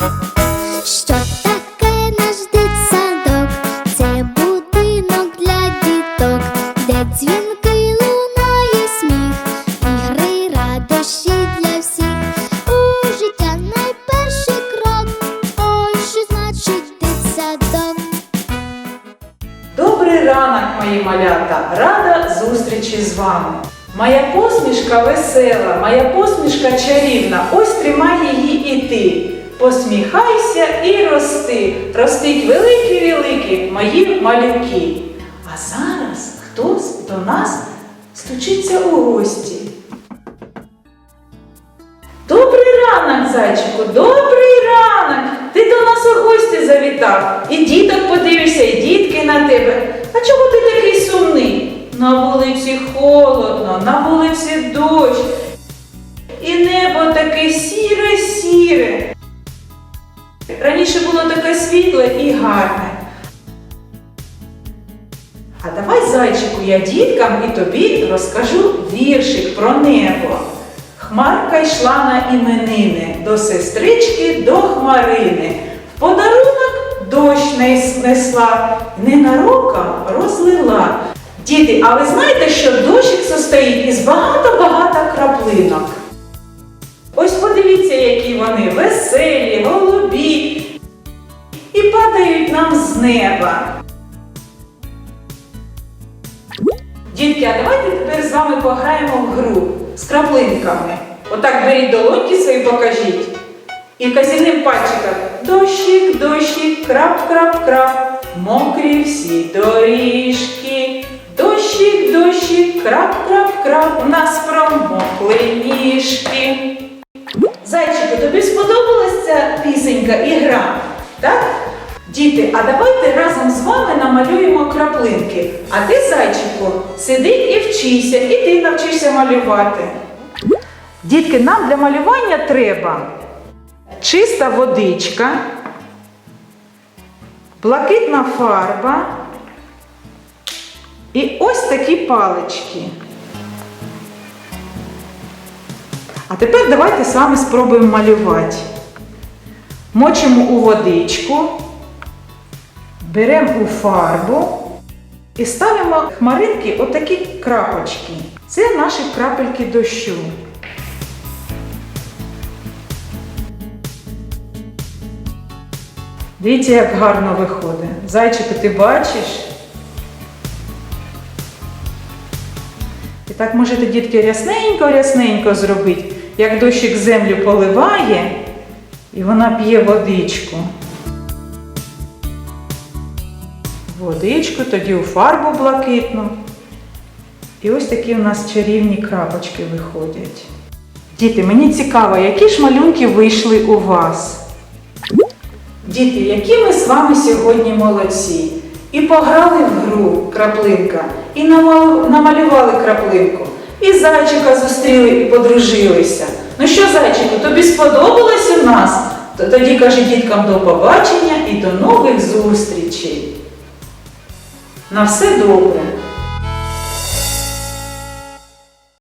Що таке наш дитсадок? Це будинок для діток, де дзвінки лунає сміх, ігри радощі для всіх. У життя найперший крок. Ой, що значить? Добрий ранок, мої малята! Рада зустрічі з вами. Моя посмішка весела, моя посмішка чарівна. Ось тримай її і ти. Посміхайся і рости. Ростить великі-великі мої малюки. А зараз хтось до нас стучиться у гості. Добрий ранок, зайчику, добрий ранок! Ти до нас у гості завітав. І діток подивишся, і дітки на тебе. А чому ти такий сумний? На вулиці холодно, на вулиці дощ. І небо таке сіре-сіре. Раніше було таке світле і гарне. А давай, зайчику, я діткам і тобі розкажу віршик про небо. Хмарка йшла на іменини до сестрички до хмарини. В подарунок дощ не несла, ненароком розлила. Діти, а ви знаєте, що дощик состоїть із багато-багато краплинок? Ось подивіться, які вони веселі, падають нам з неба. Дітки, а давайте тепер з вами пограємо в гру з краплинками. Отак беріть долоньки свої покажіть. І казівним пальчиком дощик, дощик, крап, крап, крап, мокрі всі доріжки. Дощик, дощик, крап, крап, крап, у нас промокли ніжки. Зайчику, тобі сподобалась ця пісенька і гра? Так? Діти, а давайте разом з вами намалюємо краплинки. А ти, зайчику, сиди і вчися, і ти навчишся малювати. Дітки, нам для малювання треба чиста водичка, блакитна фарба і ось такі палички. А тепер давайте з вами спробуємо малювати. Мочимо у водичку, беремо у фарбу і ставимо хмаринки отакі крапочки. Це наші крапельки дощу. Дивіться, як гарно виходить. Зайчику, ти бачиш? І так можете, дітки, рясненько-рясненько зробити, як дощик землю поливає, і вона п'є водичку. Водичку, тоді у фарбу блакитну. І ось такі у нас чарівні крапочки виходять. Діти, мені цікаво, які ж малюнки вийшли у вас? Діти, які ми з вами сьогодні молодці. І пограли в гру краплинка, і намалювали краплинку, і зайчика зустріли і подружилися. Ну що, зайчику, тобі сподобалось у нас? То тоді кажи діткам до побачення і до нових зустрічей. На все добре!